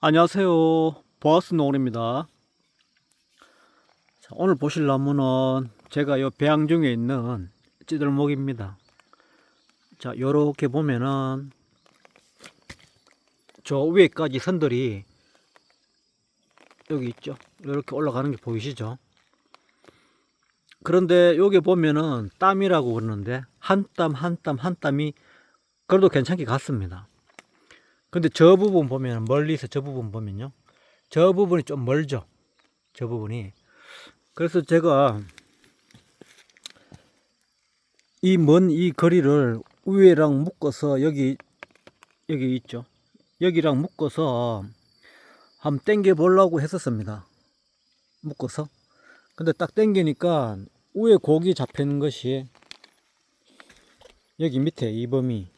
안녕하세요. 보아스 노을입니다. 자, 오늘 보실 나무는 제가 요 배양 중에 있는 찌들목입니다. 자, 요렇게 보면은 저 위에까지 선들이 여기 있죠. 이렇게 올라가는 게 보이시죠? 그런데 여기 보면은 땀이라고 그러는데 한 땀 한 땀 한 땀이 그래도 괜찮게 갔습니다. 근데 저 부분 보면 멀리서 저 부분 보면요. 저 부분이 좀 멀죠. 저 부분이. 그래서 제가 이먼이 거리를 위에랑 묶어서 여기 여기 있죠. 여기랑 묶어서 한번 당겨 보려고 했었습니다. 묶어서. 근데 딱 당기니까 위에 고기 잡히는 것이 여기 밑에 이 범위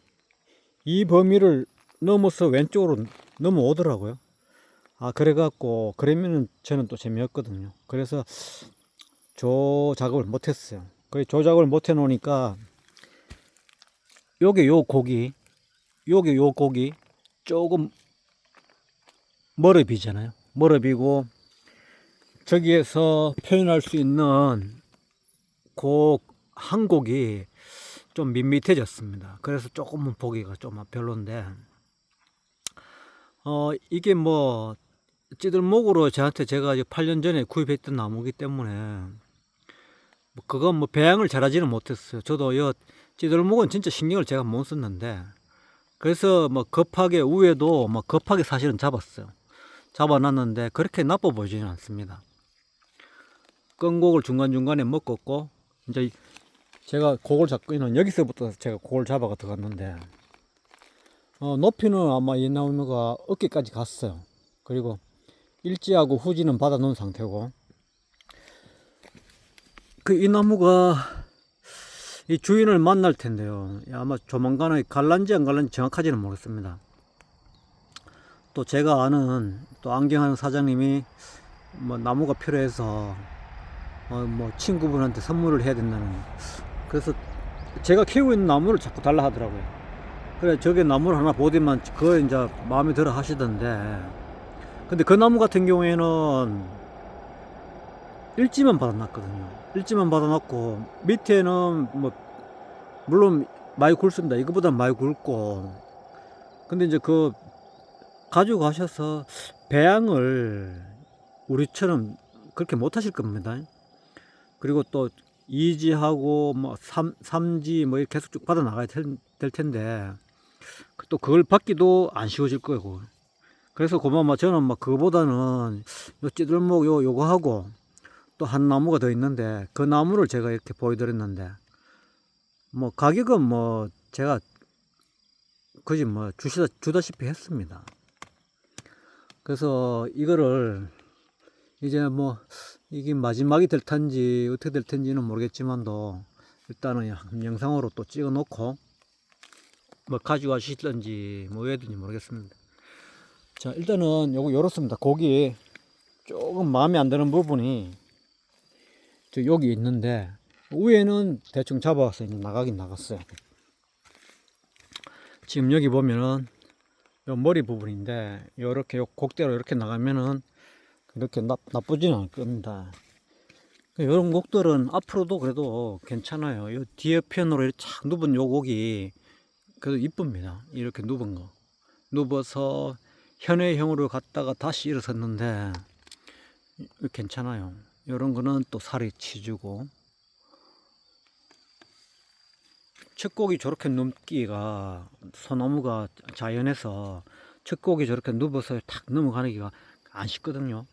이 범위를 넘어서 왼쪽으로 넘어오더라고요. 아, 그래갖고, 그러면은 저는 또 재미없거든요. 그래서 조 작업을 못했어요. 그래, 조 작업을 못해 놓으니까, 요게 요 고기, 요게 요 고기, 조금 멀어 비잖아요. 멀어 비고, 저기에서 표현할 수 있는 곡, 한 곡이 좀 밋밋해졌습니다. 그래서 조금은 보기가 좀 별론데, 어, 이게 뭐, 찌들목으로 저한테 제가 이제 8년 전에 구입했던 나무기 때문에, 뭐 그건 뭐 배양을 잘하지는 못했어요. 저도 이 찌들목은 진짜 신경을 제가 못 썼는데, 그래서 뭐 급하게 위에도 뭐 급하게 사실은 잡았어요. 잡아놨는데 그렇게 나빠 보이지는 않습니다. 끈곡을 중간중간에 묶었고, 이제 제가 곡을 잡고 있는 여기서부터 제가 곡을 잡아가 들어갔는데, 어, 높이는 아마 이 나무가 어깨까지 갔어요. 그리고 일지하고 후지는 받아 놓은 상태고. 그 이 나무가 이 주인을 만날 텐데요. 아마 조만간에 갈란지 안 갈란지 정확하지는 모르겠습니다. 또 제가 아는 또 안경하는 사장님이 뭐 나무가 필요해서 어, 뭐 친구분한테 선물을 해야 된다는 그래서 제가 키우고 있는 나무를 자꾸 달라 하더라고요. 그래 저게 나무를 하나 보더만 그거 이제 마음에 들어 하시던데. 근데 그 나무 같은 경우에는 일지만 받아놨거든요. 일지만 받아놨고 밑에는 뭐 물론 많이 굵습니다. 이거보다 많이 굵고. 근데 이제 그 가지고 가셔서 배양을 우리처럼 그렇게 못 하실 겁니다. 그리고 또 이지하고 뭐 삼, 삼지 뭐 이렇게 계속 쭉 받아 나가야 될 텐데 또 그걸 받기도 안 쉬워질 거고. 그래서 고마 뭐 저는 뭐 그거보다는 요 찌들목 요 요거 하고 또 한 나무가 더 있는데 그 나무를 제가 이렇게 보여드렸는데 뭐 가격은 뭐 제가 그지 뭐 주시다 주다시피 했습니다. 그래서 이거를 이제 뭐 이게 마지막이 될 텐지 어떻게 될 텐지는 모르겠지만도 일단은 영상으로 또 찍어 놓고 뭐 가져가시든지 뭐 해든지 모르겠습니다. 자 일단은 요거 요렇습니다. 고기 조금 마음에 안 드는 부분이 저 여기 있는데 위에는 대충 잡아서 이제 나가긴 나갔어요. 지금 여기 보면은 요 머리 부분인데 요렇게 요 곡대로 이렇게 나가면은 그렇게 나, 나쁘지는 않을 겁니다. 이런 곡들은 앞으로도 그래도 괜찮아요. 요 뒤에 편으로 이렇게 착 누분 요 곡이 그래도 이쁩니다. 이렇게 누분 거. 누워서 현해형으로 갔다가 다시 일어섰는데 괜찮아요. 이런 거는 또 살이 치주고 척곡이 저렇게 눕기가 소나무가 자연에서 척곡이 저렇게 누워서 탁 넘어가는 기가 안 쉽거든요.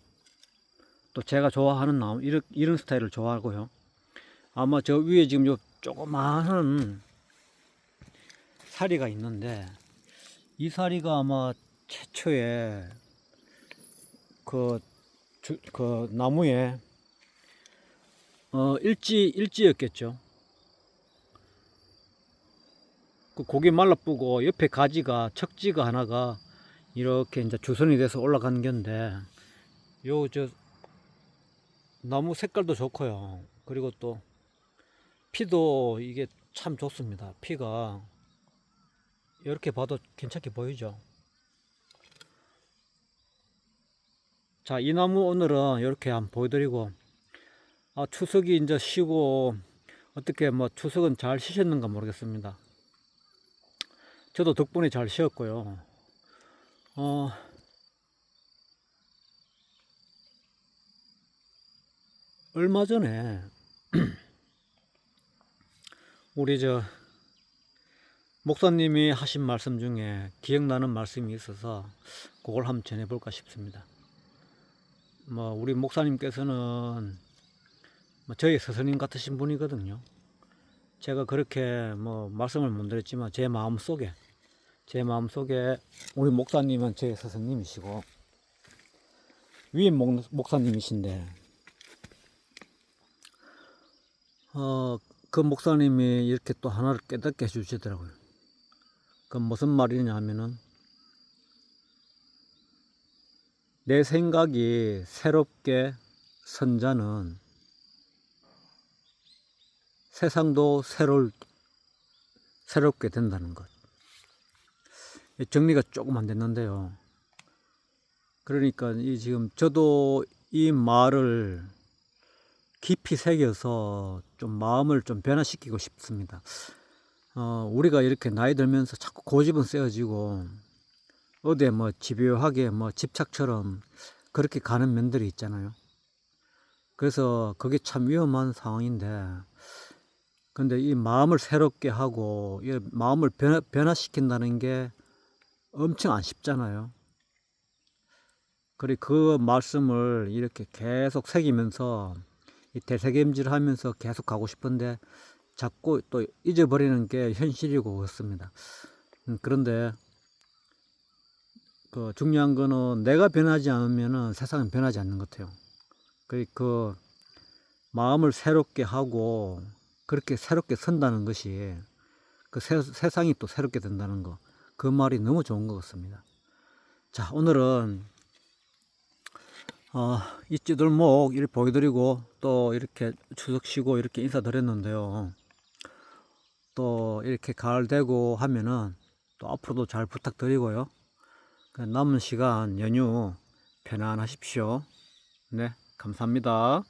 또 제가 좋아하는 나무 이런, 이런 스타일을 좋아하고요. 아마 저 위에 지금 요 조그마한 사리가 있는데 이 사리가 아마 최초에 그, 주, 그 나무에 어 일지 일지였겠죠. 그 고기 말라뿌고 옆에 가지가 척지가 하나가 이렇게 이제 주선이 돼서 올라가는 건데 요 저 나무 색깔도 좋고요. 그리고 또 피도 이게 참 좋습니다. 피가 이렇게 봐도 괜찮게 보이죠. 자, 이 나무 오늘은 이렇게 한번 보여드리고, 아, 추석이 이제 쉬고, 어떻게 뭐 추석은 잘 쉬셨는가 모르겠습니다. 저도 덕분에 잘 쉬었고요. 어, 얼마 전에 우리 저 목사님이 하신 말씀 중에 기억나는 말씀이 있어서 그걸 한번 전해볼까 싶습니다. 뭐 우리 목사님께서는 뭐 저희 스승님 같으신 분이거든요. 제가 그렇게 뭐 말씀을 못 드렸지만 제 마음 속에 제 마음 속에 우리 목사님은 제 스승님이시고 목, 목사님이신데 어, 그 목사님이 이렇게 또 하나를 깨닫게 해주시더라고요. 그 무슨 말이냐 하면은 내 생각이 새롭게 선 자는 세상도 새로, 새롭게 된다는 것. 이 정리가 조금 안 됐는데요. 그러니까 이 지금 저도 이 말을 깊이 새겨서 좀 마음을 좀 변화시키고 싶습니다. 어, 우리가 이렇게 나이 들면서 자꾸 고집은 세워지고 어디에 뭐 집요하게 뭐 집착처럼 그렇게 가는 면들이 있잖아요. 그래서 그게 참 위험한 상황인데 근데 이 마음을 새롭게 하고 이 마음을 변화, 변화시킨다는 게 엄청 안 쉽잖아요. 그래 그 말씀을 이렇게 계속 새기면서 이 대세겜질 하면서 계속 가고 싶은데 자꾸 또 잊어버리는 게 현실이고 그렇습니다. 음, 그런데 그 중요한 거는 내가 변하지 않으면은 세상은 변하지 않는 것 같아요. 그, 그 마음을 새롭게 하고 그렇게 새롭게 선다는 것이 그 세, 세상이 또 새롭게 된다는 거. 그 말이 너무 좋은 것 같습니다. 자, 오늘은 어, 이 찌들목 이렇게 보여드리고 또 이렇게 추석 쉬고 이렇게 인사드렸는데요. 또 이렇게 가을 되고 하면은 또 앞으로도 잘 부탁드리고요. 그 남은 시간 연휴 편안하십시오. 네, 감사합니다.